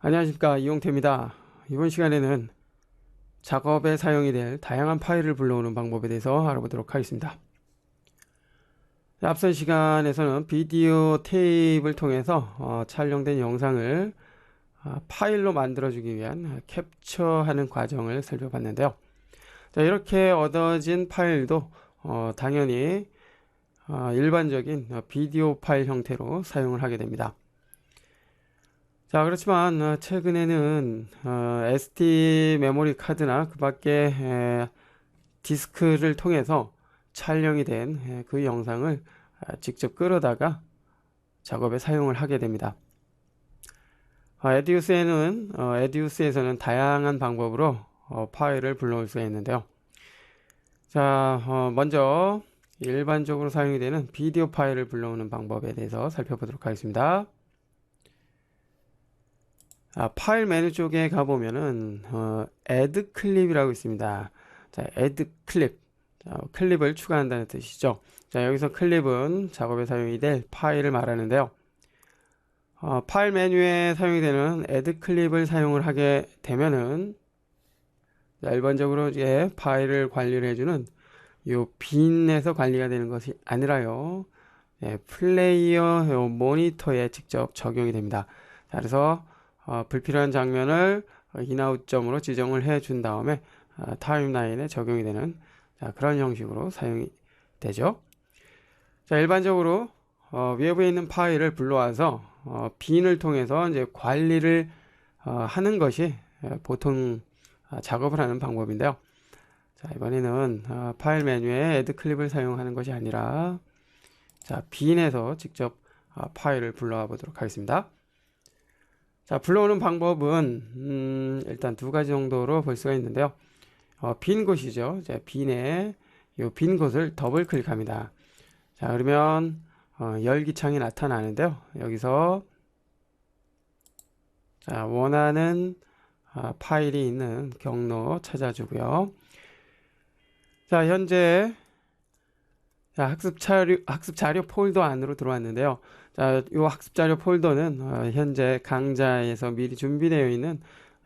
안녕하십니까 이용태입니다. 이번 시간에는 작업에 사용이 될 다양한 파일을 불러오는 방법에 대해서 알아보도록 하겠습니다. 앞선 시간에서는 비디오 테이프를 통해서 어, 촬영된 영상을 어, 파일로 만들어주기 위한 캡처하는 과정을 살펴봤는데요. 자, 이렇게 얻어진 파일도 어, 당연히 어, 일반적인 어, 비디오 파일 형태로 사용을 하게 됩니다. 자, 그렇지만 어, 최근에는 어, SD 메모리 카드나 그 밖에 에, 디스크를 통해서 촬영이 된 그 영상을 아, 직접 끌어다가 작업에 사용을 하게 됩니다. 어, 에디우스에는 어, 에디우스에서는 다양한 방법으로 어, 파일을 불러올 수가 있는데요. 자, 어, 먼저 일반적으로 사용이 되는 비디오 파일을 불러오는 방법에 대해서 살펴보도록 하겠습니다. 아, 파일 메뉴 쪽에 가보면은 어, add 클립이라고 있습니다. 자, add 클립. 자, 클립을 추가한다는 뜻이죠. 자, 여기서 클립은 작업에 사용이 될 파일을 말하는데요. 어, 파일 메뉴에 사용이 되는 add 클립을 사용을 하게 되면은 자, 일반적으로 이제 파일을 관리를 해주는 요 빈에서 관리가 되는 것이 아니라요. 예, 플레이어 요 모니터에 직접 적용이 됩니다. 자, 그래서 어, 불필요한 장면을 인아웃점으로 지정을 해 준 다음에 어, 타임라인에 적용이 되는 자, 그런 형식으로 사용이 되죠. 자, 일반적으로 어, 외부에 있는 파일을 불러와서 어, 빈을 통해서 이제 관리를 어, 하는 것이 예, 보통 아, 작업을 하는 방법인데요. 자, 이번에는 어, 파일 메뉴에 애드 클립을 사용하는 것이 아니라 자, 빈에서 직접 어, 파일을 불러와 보도록 하겠습니다. 자, 불러오는 방법은 음, 일단 두 가지 정도로 볼 수가 있는데요. 어, 빈 곳이죠. 자, 빈에 이빈 곳을 더블 클릭합니다. 자, 그러면 어, 열기창이 나타나는데요. 여기서 자, 원하는 아, 파일이 있는 경로 찾아주고요. 자, 현재 자, 학습 자료, 학습 자료 폴더 안으로 들어왔는데요. 자, 이 학습 자료 폴더는 어, 현재 강좌에서 미리 준비되어 있는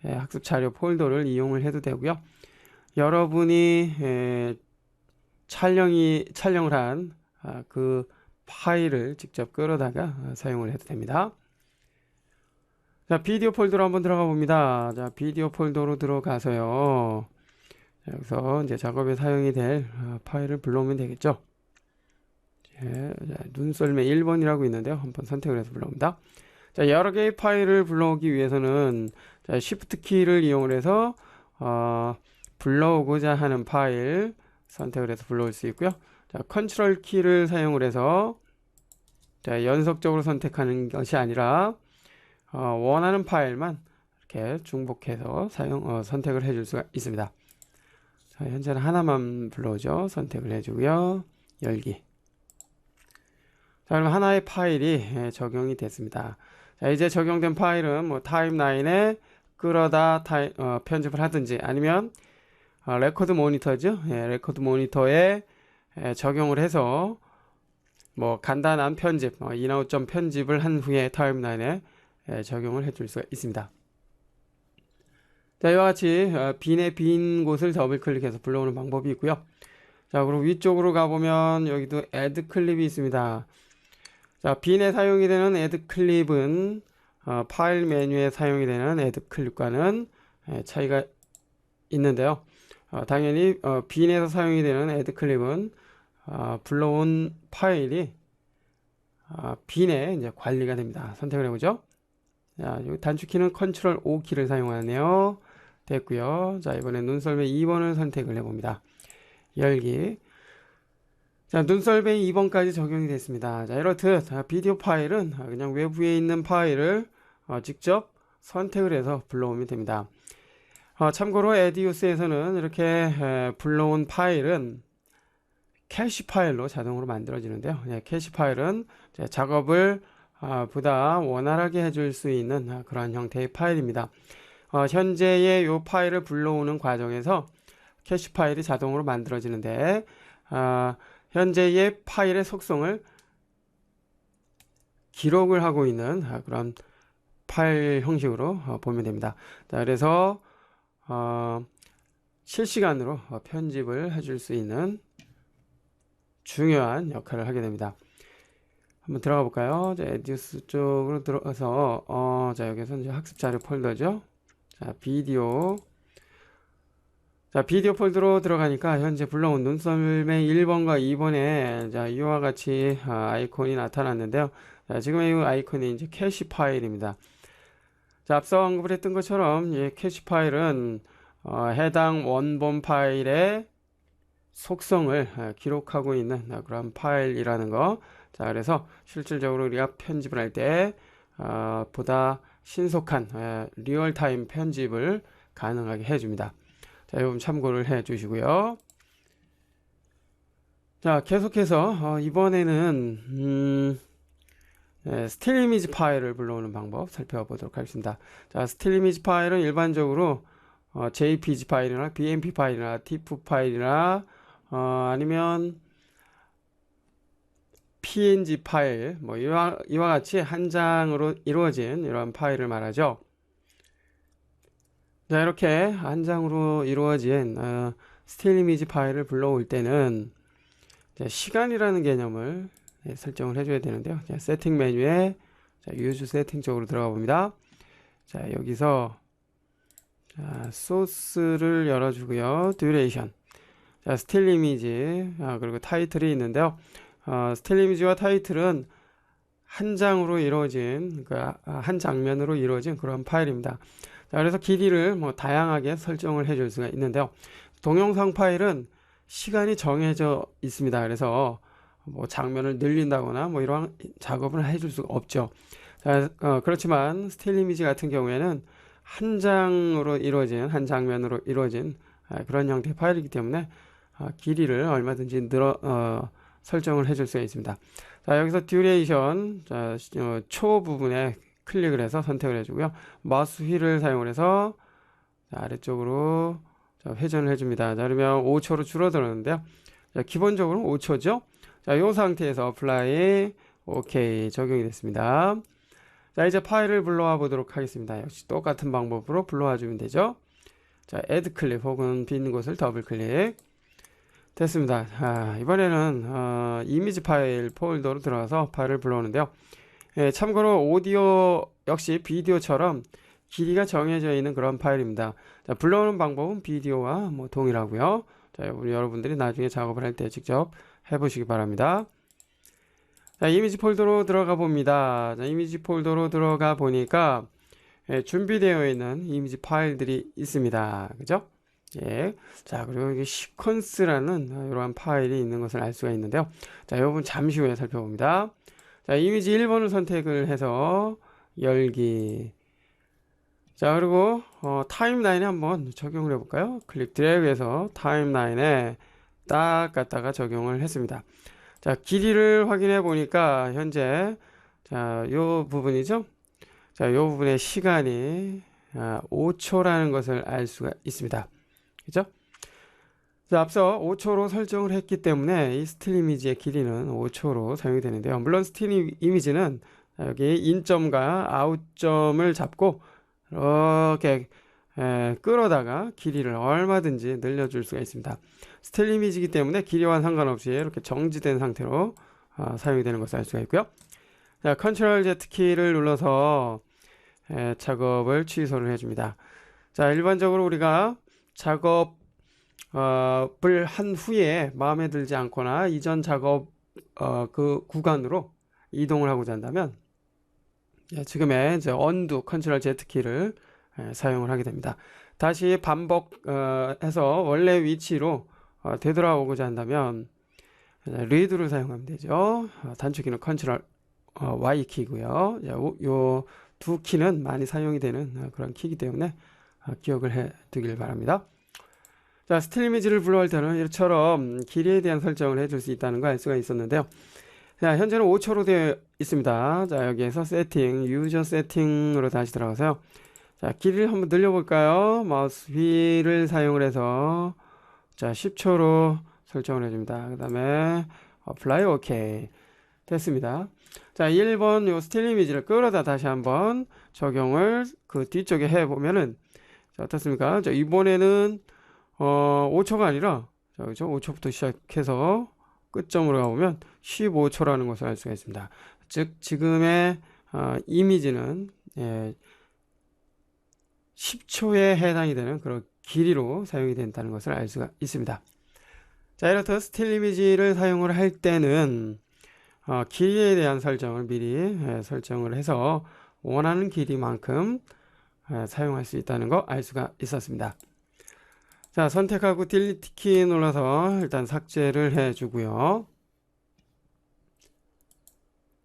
예, 학습 자료 폴더를 이용을 해도 되고요. 여러분이 예, 촬영이 촬영을 한 그 파일을 직접 끌어다가 어, 사용을 해도 됩니다. 자, 비디오 폴더로 한번 들어가 봅니다. 자, 비디오 폴더로 들어가서요. 자, 여기서 이제 작업에 사용이 될 어, 파일을 불러오면 되겠죠. 예, 자, 눈썰매 1번이라고 있는데요. 한번 선택을 해서 불러옵니다. 자, 여러 개의 파일을 불러오기 위해서는 자, Shift 키를 이용을 해서 어, 불러오고자 하는 파일 선택을 해서 불러올 수 있고요. 자, 컨트롤 키를 사용을 해서 자, 연속적으로 선택하는 것이 아니라 어, 원하는 파일만 이렇게 중복해서 사용 어, 선택을 해줄 수가 있습니다. 자, 현재는 하나만 불러오죠. 선택을 해주고요. 열기. 자, 그럼 하나의 파일이 예, 적용이 됐습니다. 자, 이제 적용된 파일은 뭐 타임라인에 끌어다 타이, 어, 편집을 하든지 아니면 어, 레코드 모니터죠. 예, 레코드 모니터에 예, 적용을 해서 뭐 간단한 편집, 어, 인아웃 점 편집을 한 후에 타임라인에 예, 적용을 해줄 수가 있습니다. 자, 이와 같이 어, 빈의 빈 곳을 더블 클릭해서 불러오는 방법이 있고요. 자, 그리고 위쪽으로 가보면 여기도 애드 클립이 있습니다. 자, 빈에 사용이 되는 애드 클립은 어, 파일 메뉴에 사용이 되는 애드 클립과는 예, 차이가 있는데요. 어, 당연히 어, 빈에서 사용이 되는 애드 클립은 어, 불러온 파일이 어, 빈에 이제 관리가 됩니다. 선택을 해보죠. 자, 단축키는 컨트롤 O 키를 사용하네요. 됐고요. 자, 이번에 눈썰매 2번을 선택을 해봅니다. 열기. 자, 눈썰매 2번까지 적용이 됐습니다. 자, 이렇듯 자, 비디오 파일은 그냥 외부에 있는 파일을 어, 직접 선택을 해서 불러오면 됩니다. 어, 참고로 에디우스에서는 이렇게 에, 불러온 파일은 캐시 파일로 자동으로 만들어지는데요. 예, 캐시 파일은 작업을 아, 보다 원활하게 해줄 수 있는 아, 그런 형태의 파일입니다. 어, 현재의 이 파일을 불러오는 과정에서 캐시 파일이 자동으로 만들어지는데 아, 현재의 파일의 속성을 기록을 하고 있는 아, 그런 파일 형식으로 어, 보면 됩니다. 자, 그래서 어, 실시간으로 어, 편집을 해줄 수 있는 중요한 역할을 하게 됩니다. 한번 들어가 볼까요? 자, 에듀스 쪽으로 들어가서 어, 자, 여기서 이제 학습 자료 폴더죠. 자, 비디오. 자, 비디오 폴더로 들어가니까 현재 불러온 눈썰매 1번과 2번에 자, 이와 같이 아, 아이콘이 나타났는데요. 자, 지금 이 아이콘이 이제 캐시 파일입니다. 자, 앞서 언급을 했던 것처럼 이 캐시 파일은 어, 해당 원본 파일의 속성을 아, 기록하고 있는 아, 그런 파일이라는 거. 자, 그래서 실질적으로 우리가 편집을 할때 어, 보다 신속한 에, 리얼타임 편집을 가능하게 해줍니다. 자, 이건 참고를 해 주시고요. 자, 계속해서 어, 이번에는 음, 예, 스틸 이미지 파일을 불러오는 방법 살펴보도록 하겠습니다. 자, 스틸 이미지 파일은 일반적으로 어, JPG 파일이나 BMP 파일이나 TIFF 파일이나 어, 아니면 PNG 파일 뭐 이와, 이와 같이 한 장으로 이루어진 이러한 파일을 말하죠. 자, 이렇게 한 장으로 이루어진 어, 스틸 이미지 파일을 불러올 때는 자, 시간이라는 개념을 네, 설정을 해줘야 되는데요. 자, 세팅 메뉴에 자, 유즈 세팅 쪽으로 들어가 봅니다. 자, 여기서 자, 소스를 열어주고요. 듀레이션. 자, 스틸 이미지, 아, 그리고 타이틀이 있는데요. 어, 스틸 이미지와 타이틀은 한 장으로 이루어진, 그러니까 한 장면으로 이루어진 그런 파일입니다. 자, 그래서 길이를 뭐 다양하게 설정을 해줄 수가 있는데요. 동영상 파일은 시간이 정해져 있습니다. 그래서 뭐 장면을 늘린다거나 뭐 이러한 작업을 해줄 수가 없죠. 자, 어, 그렇지만 스틸 이미지 같은 경우에는 한 장으로 이루어진 한 장면으로 이루어진 아, 그런 형태의 파일이기 때문에 아, 길이를 얼마든지 늘어 어, 설정을 해줄 수가 있습니다. 자 여기서 듀레이션 자, 어, 초 부분에 클릭을 해서 선택을 해주고요. 마우스 휠을 사용을 해서 자, 아래쪽으로 자, 회전을 해줍니다. 자, 그러면 5초로 줄어들었는데요. 자, 기본적으로 5초죠. 자, 이 상태에서 apply 오케이 적용이 됐습니다. 자, 이제 파일을 불러와 보도록 하겠습니다. 역시 똑같은 방법으로 불러와 주면 되죠. 자, add 클릭 혹은 빈 곳을 더블 클릭. 됐습니다. 아, 이번에는 어, 이미지 파일 폴더로 들어가서 파일을 불러오는데요. 예, 참고로 오디오 역시 비디오처럼 길이가 정해져 있는 그런 파일입니다. 자, 불러오는 방법은 비디오와 뭐 동일하고요. 자, 여러분들이 나중에 작업을 할 때 직접 해보시기 바랍니다. 자, 이미지 폴더로 들어가 봅니다. 자, 이미지 폴더로 들어가 보니까 예, 준비되어 있는 이미지 파일들이 있습니다. 그죠? 예. 자, 그리고 이게 시퀀스라는 이러한 파일이 있는 것을 알 수가 있는데요. 자, 이 부분 잠시 후에 살펴봅니다. 자, 이미지 1번을 선택을 해서 열기. 자, 그리고 어, 타임라인에 한번 적용을 해볼까요? 클릭 드래그해서 타임라인에 딱 갖다가 적용을 했습니다. 자, 길이를 확인해 보니까 현재 자, 요 부분이죠. 자, 요 부분의 시간이 아, 5초라는 것을 알 수가 있습니다. 그죠? 자, 앞서 5초로 설정을 했기 때문에 이 스틸 이미지의 길이는 5초로 사용이 되는데요. 물론 스틸 이미지는 여기 인점과 아웃점을 잡고 이렇게 에, 끌어다가 길이를 얼마든지 늘려줄 수가 있습니다. 스틸 이미지이기 때문에 길이와 상관없이 이렇게 정지된 상태로 어, 사용이 되는 것을 알 수가 있고요. 자, 컨트롤 Z 키를 눌러서 에, 작업을 취소를 해줍니다. 자, 일반적으로 우리가 작업 을 한 후에 마음에 들지 않거나 이전 작업 어, 그 구간으로 이동을 하고자 한다면 예, 지금의 이제 언두 컨트롤 Z 키를 예, 사용을 하게 됩니다. 다시 반복해서 원래 위치로 어, 되돌아오고자 한다면 리드를 사용하면 되죠. 어, 단축키는 컨트롤 어, Y 키고요. 요 두 키는 많이 사용이 되는 어, 그런 키이기 때문에 어, 기억을 해 두길 바랍니다. 자, 스틸 이미지를 불러올 때는 이처럼 길이에 대한 설정을 해줄 수 있다는 걸 알 수가 있었는데요. 자, 현재는 5초로 되어 있습니다. 자, 여기에서 세팅, 유저 세팅으로 다시 들어가서요. 자, 길이를 한번 늘려볼까요? 마우스 휠을 사용을 해서 자, 10초로 설정을 해줍니다. 그 다음에 apply OK. 됐습니다. 자, 1번 요 스틸 이미지를 끌어다 다시 한번 적용을 그 뒤쪽에 해 보면은 자, 어떻습니까? 자, 이번에는 어 5초가 아니라 자, 그죠? 5초부터 시작해서 끝점으로 가보면 15초라는 것을 알 수가 있습니다. 즉 지금의 어, 이미지는 예, 10초에 해당이 되는 그런 길이로 사용이 된다는 것을 알 수가 있습니다. 자, 이렇듯 스틸 이미지를 사용을 할 때는 어, 길이에 대한 설정을 미리 예, 설정을 해서 원하는 길이만큼 예, 사용할 수 있다는 거 알 수가 있었습니다. 자, 선택하고 딜리트 키 눌러서 일단 삭제를 해주고요.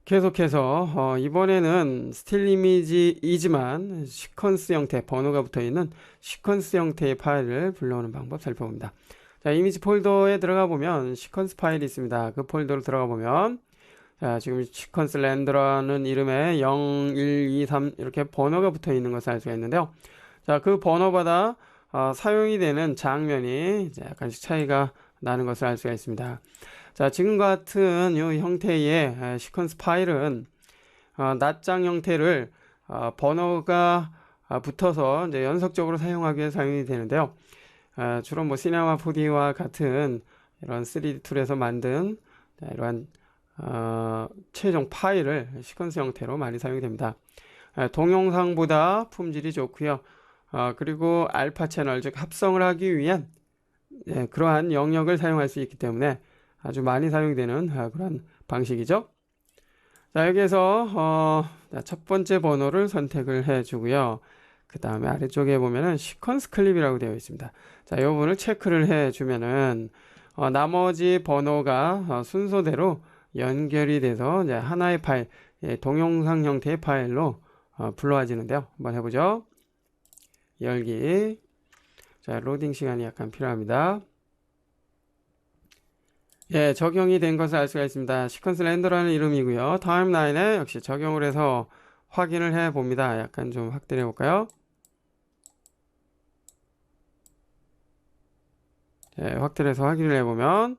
계속해서 어, 이번에는 스틸 이미지이지만 시퀀스 형태 번호가 붙어 있는 시퀀스 형태의 파일을 불러오는 방법 살펴봅니다. 자, 이미지 폴더에 들어가 보면 시퀀스 파일이 있습니다. 그 폴더로 들어가 보면 자, 지금 시퀀스 랜드라는 이름에 0, 1, 2, 3 이렇게 번호가 붙어 있는 것을 알 수가 있는데요. 자, 그 번호마다 어, 사용이 되는 장면이 약간씩 차이가 나는 것을 알 수가 있습니다. 자, 지금 같은 이 형태의 시퀀스 파일은 어, 낱장 형태를 어, 번호가 어, 붙어서 이제 연속적으로 사용하기 위해 사용이 되는데요. 어, 주로 뭐 시네마 4D와 같은 이런 3D 툴에서 만든 자, 이러한 어, 최종 파일을 시퀀스 형태로 많이 사용이 됩니다. 어, 동영상보다 품질이 좋고요. 어, 그리고 알파 채널 즉 합성을 하기 위한 예, 그러한 영역을 사용할 수 있기 때문에 아주 많이 사용되는 아, 그런 방식이죠. 자, 여기에서 어, 첫 번째 번호를 선택을 해주고요. 그 다음에 아래쪽에 보면은 시퀀스 클립이라고 되어 있습니다. 자, 이 부분을 체크를 해주면은 어, 나머지 번호가 어, 순서대로 연결이 돼서 이제 하나의 파일, 예, 동영상 형태의 파일로 어, 불러와지는데요. 한번 해보죠. 열기. 자, 로딩 시간이 약간 필요합니다. 예, 적용이 된 것을 알 수가 있습니다. 시퀀스 렌더라는 이름이고요. 타임라인에 역시 적용을 해서 확인을 해 봅니다. 약간 좀 확대해 볼까요? 예, 확대를 해서 확인을 해 보면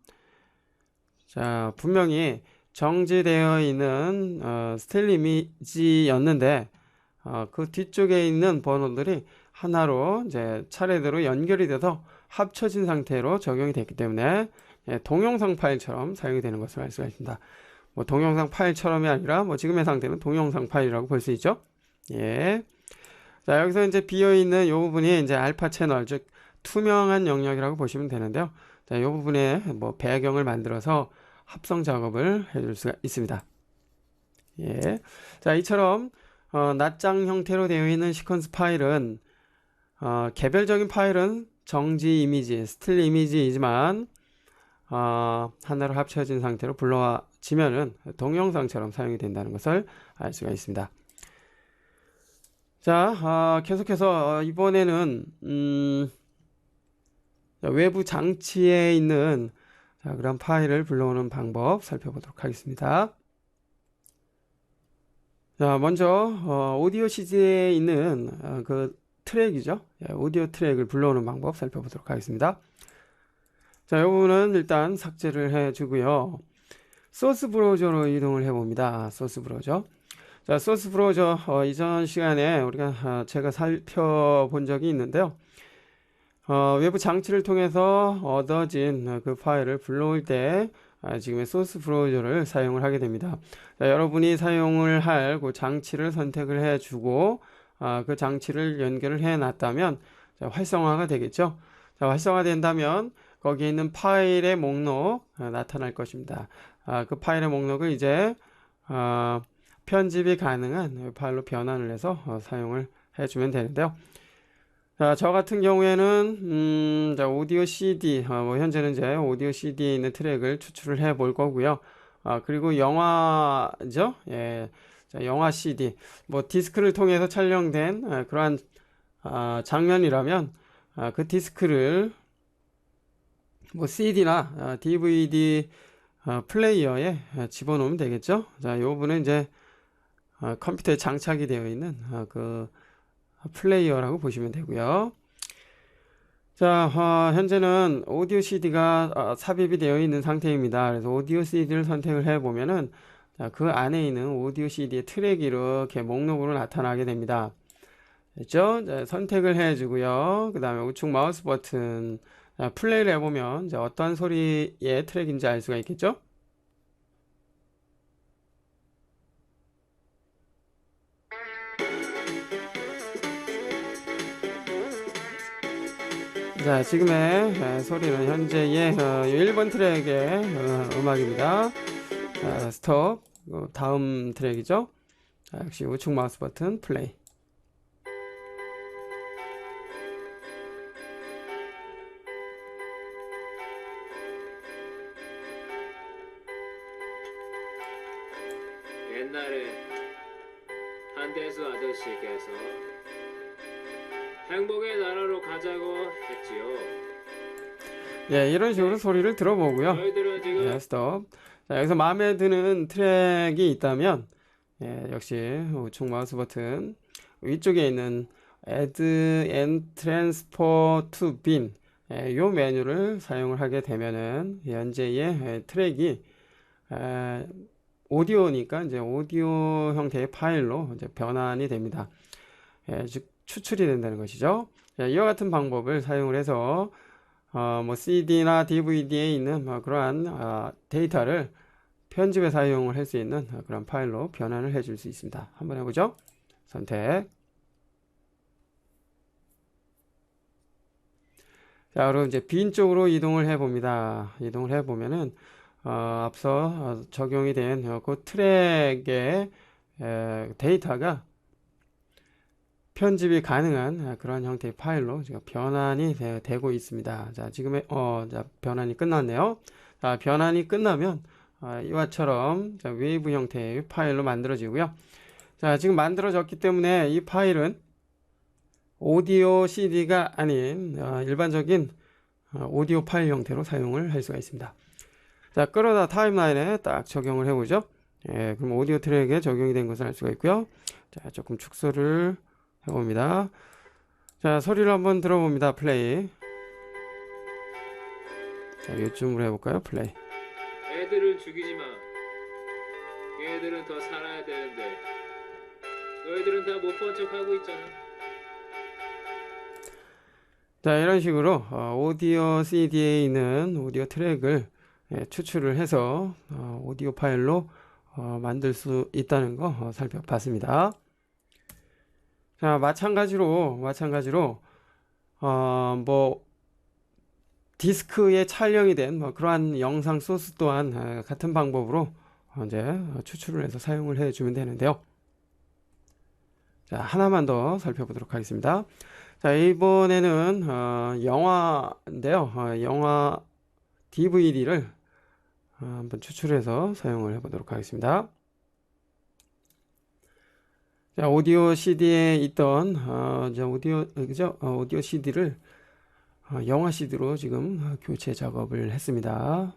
자, 분명히 정지되어 있는 어, 스틸 이미지였는데 어, 그 뒤쪽에 있는 번호들이 하나로 이제 차례대로 연결이 돼서 합쳐진 상태로 적용이 됐기 때문에 예, 동영상 파일처럼 사용이 되는 것을 알 수가 있습니다. 뭐 동영상 파일처럼이 아니라 뭐 지금의 상태는 동영상 파일이라고 볼 수 있죠. 예. 자, 여기서 이제 비어 있는 이 부분이 이제 알파 채널 즉 투명한 영역이라고 보시면 되는데요. 자, 이 부분에 뭐 배경을 만들어서 합성 작업을 해줄 수가 있습니다. 예. 자, 이처럼 어, 낱장 형태로 되어 있는 시퀀스 파일은 어, 개별적인 파일은 정지 이미지, 스틸 이미지이지만 어, 하나로 합쳐진 상태로 불러지면은 동영상처럼 사용이 된다는 것을 알 수가 있습니다. 자, 어, 계속해서 이번에는 음, 외부 장치에 있는 자, 그런 파일을 불러오는 방법 살펴보도록 하겠습니다. 자, 먼저 어, 오디오 CD에 있는 어, 그 트랙이죠. 예, 오디오 트랙을 불러오는 방법 살펴보도록 하겠습니다. 자, 이 부분은 일단 삭제를 해주고요. 소스 브라우저로 이동을 해봅니다. 소스 브라우저. 자, 소스 브라우저 어, 이전 시간에 우리가 어, 제가 살펴본 적이 있는데요. 어, 외부 장치를 통해서 얻어진 그 파일을 불러올 때 아, 지금의 소스 브라우저를 사용을 하게 됩니다. 자, 여러분이 사용을 할 그 장치를 선택을 해주고 아, 그 장치를 연결을 해 놨다면 자, 활성화가 되겠죠. 자, 활성화 된다면 거기에 있는 파일의 목록 어, 나타날 것입니다. 아, 그 파일의 목록을 이제 어, 편집이 가능한 파일로 변환을 해서 어, 사용을 해주면 되는데요. 자, 저 같은 경우에는 음, 자, 오디오 CD, 어, 뭐 현재는 이제 오디오 CD에 있는 트랙을 추출을 해 볼 거고요. 아, 그리고 영화죠. 예, 자, 영화 CD, 뭐 디스크를 통해서 촬영된 아, 그러한 아, 장면이라면 아, 그 디스크를 뭐 CD나 어, DVD 어, 플레이어에 어, 집어넣으면 되겠죠. 자, 이 부분은 이제 컴퓨터에 장착이 되어 있는 그 플레이어라고 보시면 되고요. 자, 현재는 오디오 CD가 삽입이 되어 있는 상태입니다. 그래서 오디오 CD를 선택을 해 보면은 자, 그 안에 있는 오디오 CD의 트랙이 이렇게 목록으로 나타나게 됩니다. 됐죠? 자, 선택을 해주고요. 그 다음에 우측 마우스 버튼 자, 플레이를 해보면 이제 어떤 소리의 트랙인지 알 수가 있겠죠? 자, 지금의 에, 소리는 현재의 어, 1번 트랙의 어, 음악입니다. 자, 스톱. 어, 다음 트랙이죠. 자, 역시 우측 마우스 버튼 플레이. 옛날에 한대수 아저씨께서 행복의 나라로 가자고 했지요. 예, 이런 식으로 소리를 들어보고요. 예, 스톱. 자, 여기서 마음에 드는 트랙이 있다면, 예, 역시 우측 마우스 버튼 위쪽에 있는 Add and Transfer to Bin 예, 요 메뉴를 사용을 하게 되면은 현재의 예, 트랙이 에, 오디오니까 이제 오디오 형태의 파일로 이제 변환이 됩니다. 예, 즉 추출이 된다는 것이죠. 예, 이와 같은 방법을 사용을 해서 어, 뭐 CD나 DVD에 있는 뭐 그러한 아, 데이터를 편집에 사용을 할 수 있는 아, 그런 파일로 변환을 해줄 수 있습니다. 한번 해보죠. 선택. 자, 그럼 이제 빈 쪽으로 이동을 해 봅니다. 이동을 해 보면은 어, 앞서 어, 적용이 된그 트랙의 에, 데이터가 편집이 가능한 아, 그런 형태의 파일로 지금 변환이 되, 고 있습니다. 자, 지금의 어, 자, 변환이 끝났네요. 자, 변환이 끝나면 아, 이와처럼 자, 웨이브 형태의 파일로 만들어지고요. 자, 지금 만들어졌기 때문에 이 파일은 오디오 CD가 아닌 어, 일반적인 어, 오디오 파일 형태로 사용을 할 수가 있습니다. 자, 끌어다 타임라인에 딱 적용을 해보죠. 예, 그럼 오디오 트랙에 적용이 된 것을 알 수가 있고요. 자, 조금 축소를 해봅니다. 자, 소리를 한번 들어봅니다. 플레이. 자, 요쯤으로 해볼까요? 플레이. 애들을 죽이지 마. 얘들은 더 살아야 되는데 너희들은 다 못 본 척 하고 있잖아. 자, 이런 식으로 어, 오디오 CD에 있는 오디오 트랙을 예, 추출을 해서 어, 오디오 파일로 어, 만들 수 있다는 거 어, 살펴봤습니다. 자, 마찬가지로 마찬가지로 어, 뭐 디스크에 촬영이 된 뭐 그러한 영상 소스 또한 어, 같은 방법으로 이제 추출을 해서 사용을 해주면 되는데요. 자, 하나만 더 살펴보도록 하겠습니다. 자, 이번에는 어, 영화인데요. 어, 영화 DVD를 어, 한번 추출해서 사용을 해보도록 하겠습니다. 자, 오디오 CD에 있던 어, 저 오디오 그죠? 어, 오디오 CD를 어, 영화 CD로 지금 어, 교체 작업을 했습니다.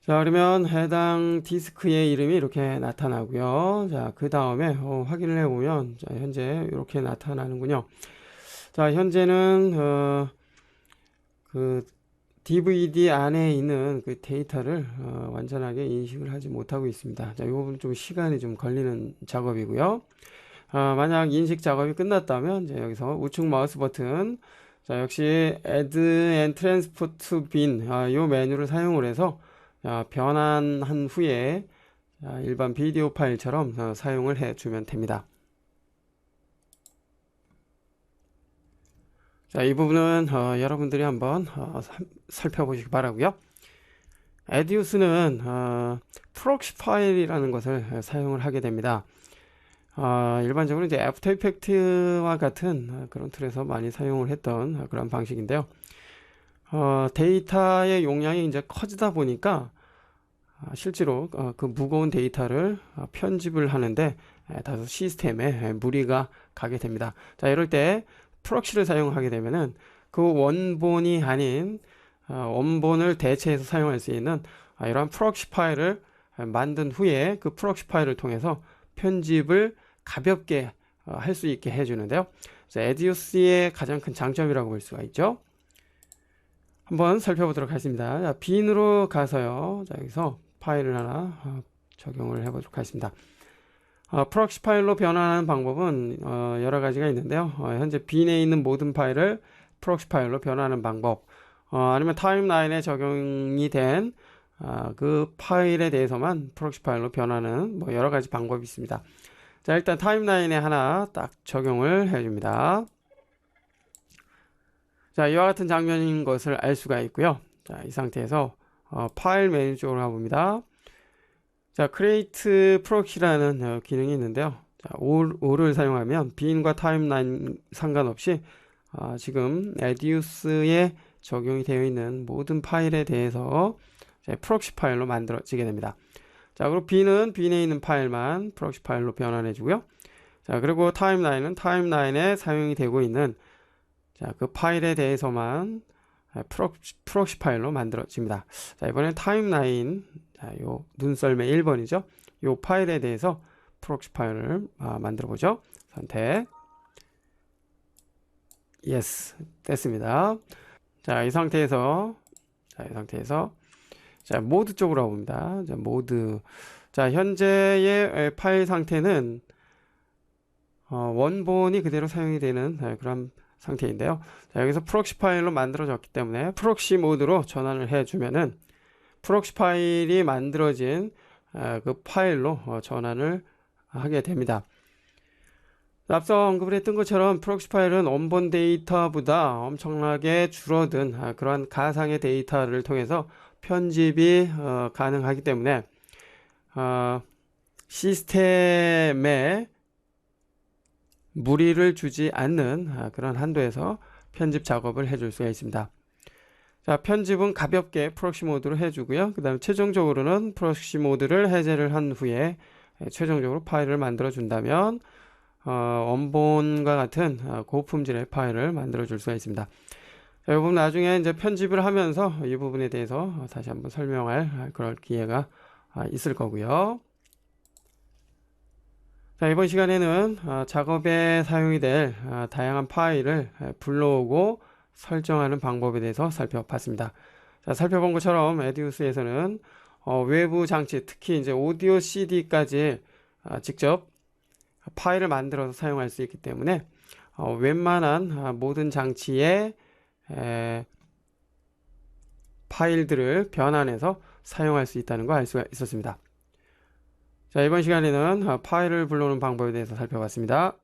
자, 그러면 해당 디스크의 이름이 이렇게 나타나고요. 자, 그 다음에 어, 확인을 해보면 자, 현재 이렇게 나타나는군요. 자, 현재는 어, 그 DVD 안에 있는 그 데이터를 어, 완전하게 인식을 하지 못하고 있습니다. 자, 이 부분 좀 시간이 좀 걸리는 작업이고요. 어, 만약 인식 작업이 끝났다면 이제 여기서 우측 마우스 버튼 자, 역시 Add and Transfer to Bin 아, 이 메뉴를 사용을 해서 아, 변환한 후에 아, 일반 비디오 파일처럼 어, 사용을 해주면 됩니다. 자, 이 부분은 어, 여러분들이 한번 어, 살- 살펴보시기 바라고요. 에디우스는 어, 프록시 파일이라는 것을 어, 사용을 하게 됩니다. 어, 일반적으로 이제 애프터 이펙트와 같은 어, 그런 툴에서 많이 사용을 했던 어, 그런 방식인데요. 어, 데이터의 용량이 이제 커지다 보니까 아, 실제로 어, 그 무거운 데이터를 어, 편집을 하는데 에, 다소 시스템에 에, 무리가 가게 됩니다. 자, 이럴 때 프록시를 사용하게 되면은 그 원본이 아닌 어, 원본을 대체해서 사용할 수 있는 아, 이러한 프록시 파일을 에, 만든 후에 그 프록시 파일을 통해서 편집을 가볍게 할 수 있게 해주는데요. 에디오스의 가장 큰 장점이라고 볼 수가 있죠. 한번 살펴보도록 하겠습니다. 자, 빈으로 가서요. 자, 여기서 파일을 하나 어, 적용을 해보도록 하겠습니다. 어, 프록시 파일로 변환하는 방법은 어, 여러 가지가 있는데요. 어, 현재 빈에 있는 모든 파일을 프록시 파일로 변환하는 방법, 어, 아니면 타임라인에 적용이 된 아, 그 파일에 대해서만 프록시 파일로 변하는 뭐 여러 가지 방법이 있습니다. 자, 일단 타임라인에 하나 딱 적용을 해줍니다. 자, 이와 같은 장면인 것을 알 수가 있고요. 자, 이 상태에서 어, 파일 메뉴 쪽으로 가봅니다. 자, create proxy라는 어, 기능이 있는데요. 자, all, all을 사용하면 빈과 타임라인 상관없이 아, 지금 에디우스에 적용이 되어 있는 모든 파일에 대해서 프록시 파일로 만들어지게 됩니다. 자, 그리고 B는 B에 있는 파일만 프록시 파일로 변환해 주고요. 자, 그리고 타임라인은 타임라인에 사용이 되고 있는 자, 그 파일에 대해서만 프록시, 프록시 파일로 만들어집니다. 자, 이번엔 타임라인 자, 요 눈썰매 1번이죠. 요 파일에 대해서 프록시 파일을 아, 만들어 보죠. 선택. 예스. 됐습니다. 자, 이 상태에서 자, 이 상태에서 자, 모드 쪽으로 가봅니다. 자, 모드. 자, 현재의 에, 파일 상태는 어, 원본이 그대로 사용이 되는 에, 그런 상태인데요. 자, 여기서 프록시 파일로 만들어졌기 때문에 프록시 모드로 전환을 해주면은 프록시 파일이 만들어진 에, 그 파일로 어, 전환을 하게 됩니다. 앞서 언급을 했던 것처럼 프록시 파일은 원본 데이터보다 엄청나게 줄어든 아, 그러한 가상의 데이터를 통해서 편집이 어, 가능하기 때문에 어, 시스템에 무리를 주지 않는 아, 그런 한도에서 편집 작업을 해줄 수가 있습니다. 자, 편집은 가볍게 프록시 모드로 해주고요. 그 다음에 최종적으로는 프록시 모드를 해제를 한 후에 에, 최종적으로 파일을 만들어 준다면 어, 원본과 같은 어, 고품질의 파일을 만들어 줄 수가 있습니다. 부분 나중에 이제 편집을 하면서 이 부분에 대해서 다시 한번 설명할 그럴 기회가 아, 있을 거고요. 자, 이번 시간에는 아, 작업에 사용이 될 아, 다양한 파일을 아, 불러오고 설정하는 방법에 대해서 살펴봤습니다. 자, 살펴본 것처럼 에디우스에서는 어, 외부 장치, 특히 이제 오디오 CD까지 아, 직접 파일을 만들어서 사용할 수 있기 때문에 어, 웬만한 아, 모든 장치에 에, 파일들을 변환해서 사용할 수 있다는 거알 수가 있었습니다. 자, 이번 시간에는 아, 파일을 불러오는 방법에 대해서 살펴봤습니다.